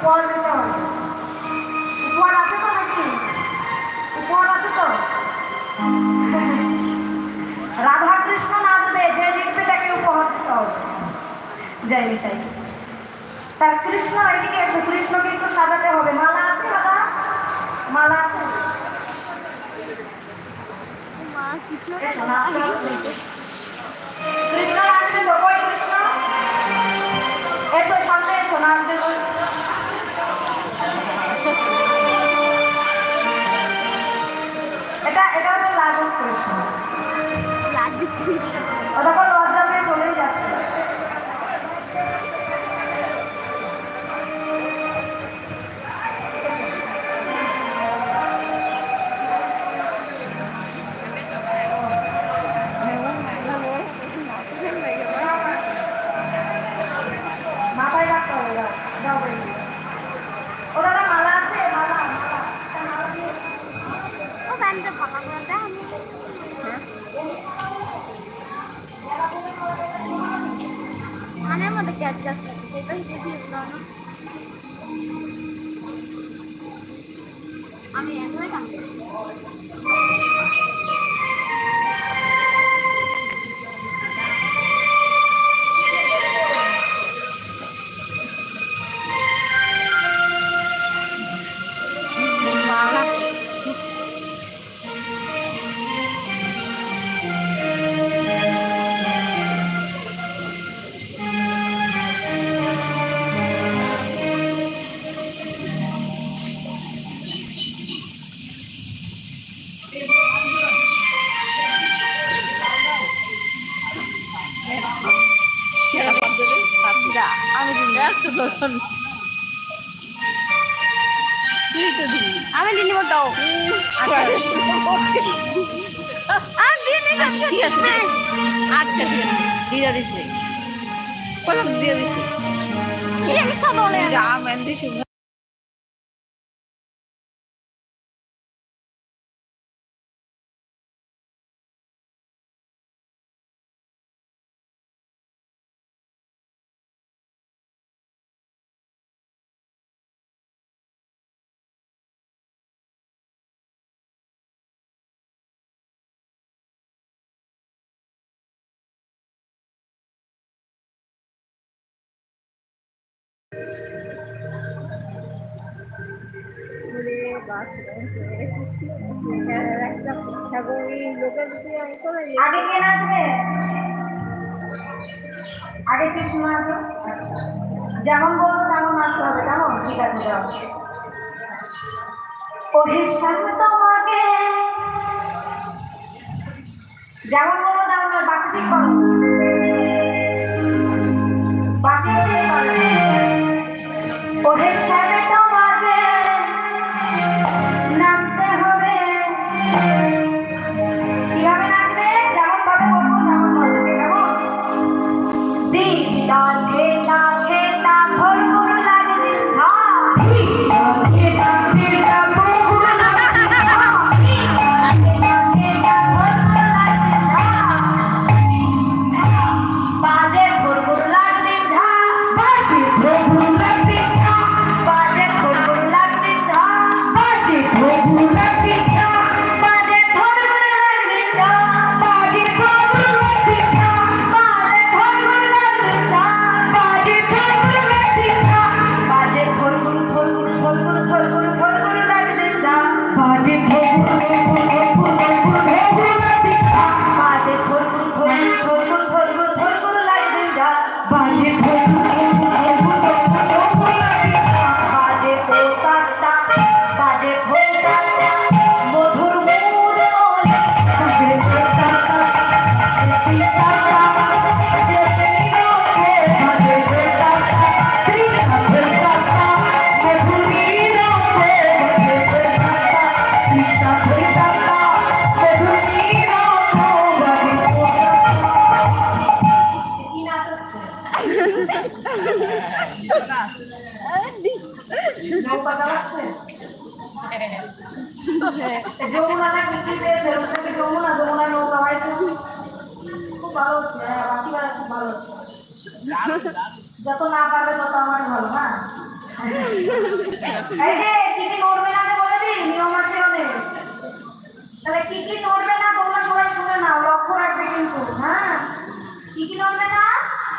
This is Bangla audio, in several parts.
উপহার দিতে হয় উপহার আছে তো নাকি? উপহার আছে তো? রাধা কৃষ্ণ নাচবে যে লিখবে তাকে উপহার দিতে হবে। জয় নিতাই। তার কৃষ্ণ এদিকে আছে কৃষ্ণকে একটু সাজাতে হবে। মালা আছে দাদা মালা আছে। কৃষ্ণ আসবে আমি একাই কাম করুন আমি দিল্লি মোটাও আচ্ছা, আচ্ছা।, আচ্ছা ঠিক আছে। আচ্ছা ঠিক আছে। আচ্ছা, দিয়া আমি দিছি। আগে কে যেমন বলব তেমন নাচতে হবে কেমন ঠিক আছে তোমাকে যেমন বলব তেমন বাকি ঠিক করো தானே যত না পারবে তত আমার ভালো না কি কি নড়বে না বলে দিই নিয়ম আছে অনেক তাহলে কি কি নড়বে না তোমরা সবাই শুনে নাও, লক্ষ্য রাখবে কিন্তু হ্যাঁ? কি কি নড়বে না?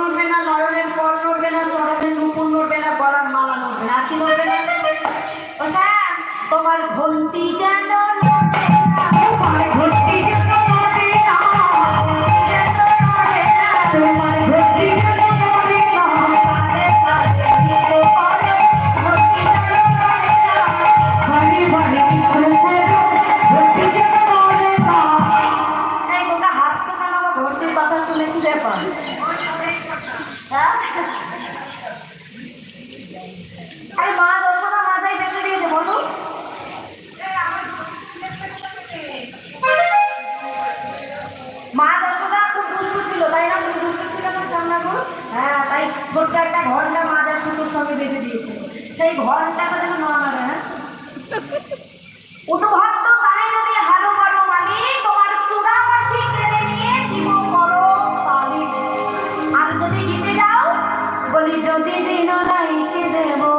উঠবে না নয়নের পর নড়বে না, চরণের মুকুল নড়বে না গলার মালা নড়বে না কি নড়বে না। তোমার ঘন্টি যেন তোমার ঘন্টি যেন আরে মা দর্শনা মাথায় বেঁচে দিয়েছে, বলুন। মা দর্শনা খুব দুষ্টু ছিল, তাই না? খুব ছিল না করুন হ্যাঁ তাই ছোট্ট একটা ঘণ্টা মা দর্শনার সঙ্গে বেঁধে দিয়েছে। সেই ঘন্টাটা যেন নর্মাল হ্যাঁ? যদি দিন নাই দেবো?